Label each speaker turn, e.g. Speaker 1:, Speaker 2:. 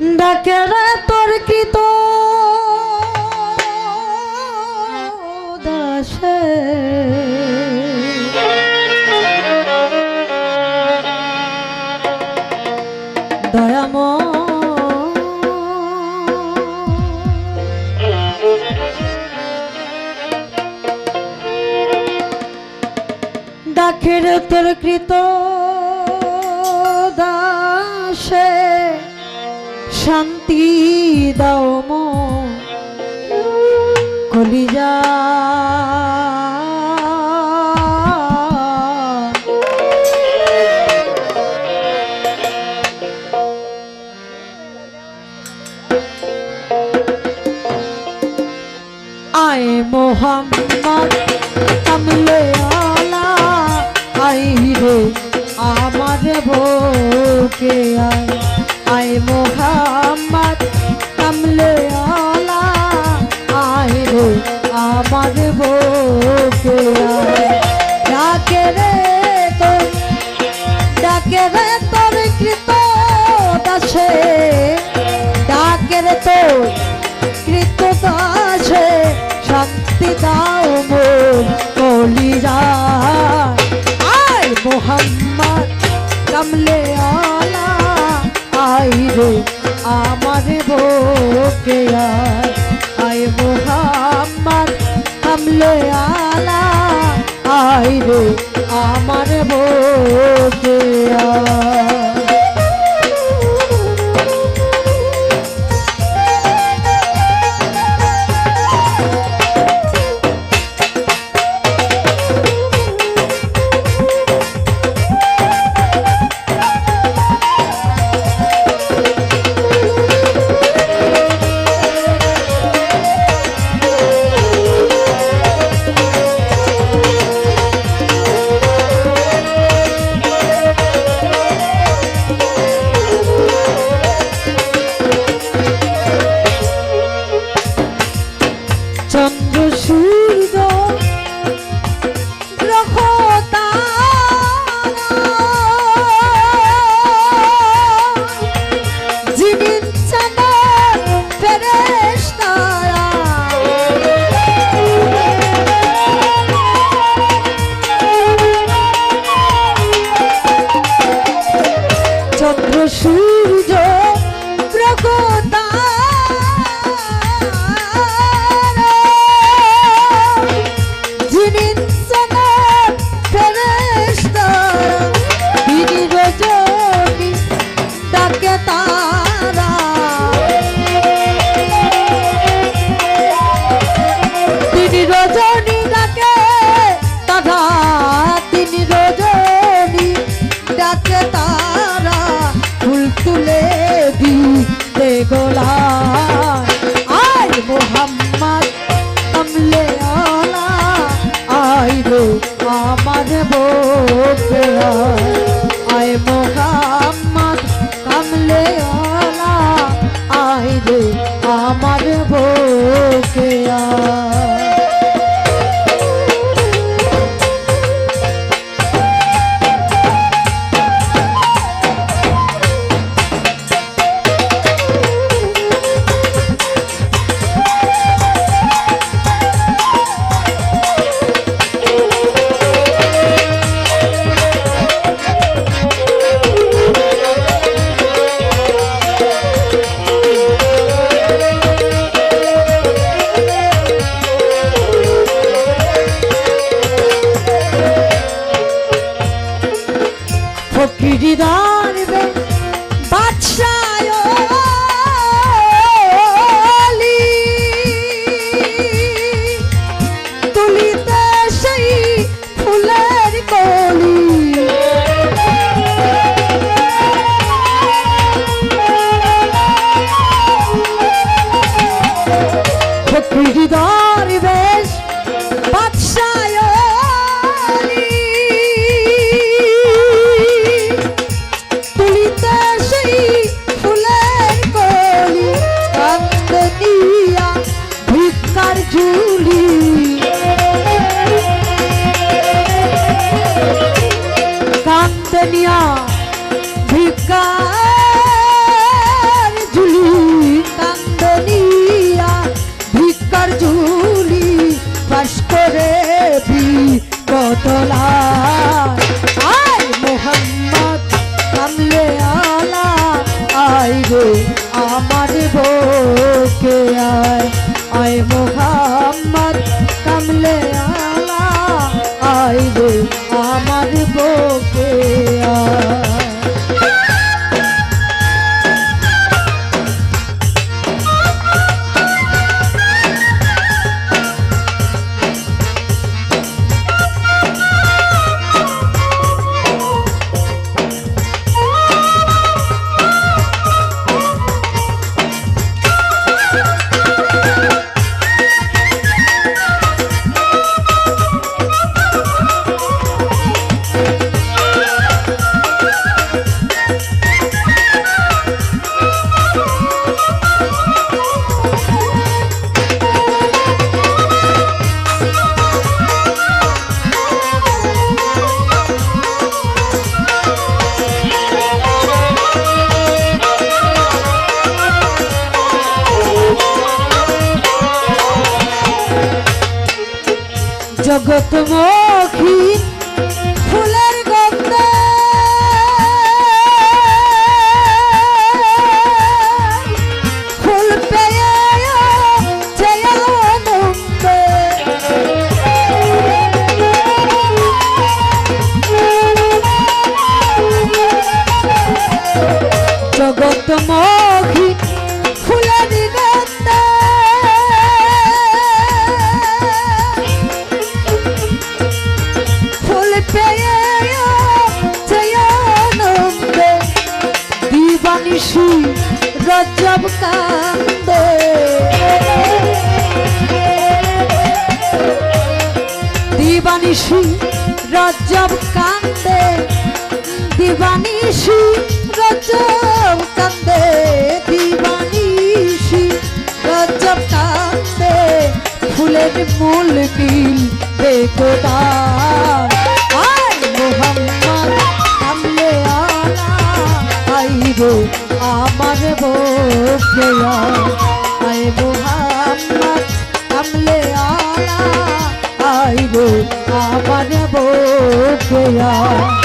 Speaker 1: ডাকে রে তোর কৃত দাসে দয়াম ডাকে রে তোর কৃত দাও মো কলিজা। আয় মোহাম্মদ আমলে আলা। আই রে আমার বউকে আয়। মোহাম্মদ কমলে আমলে আলা আইরে আমার বোন हो জগৎমুখী ফুলের গন্ধ। ফুল জগত চেয়াল দিবানিশি রজব কান্দে। দিবানিশি রজব কান্দে। দিবানিশি রজব কান্দে। ফুলের মূল বিল বেকোদা 对呀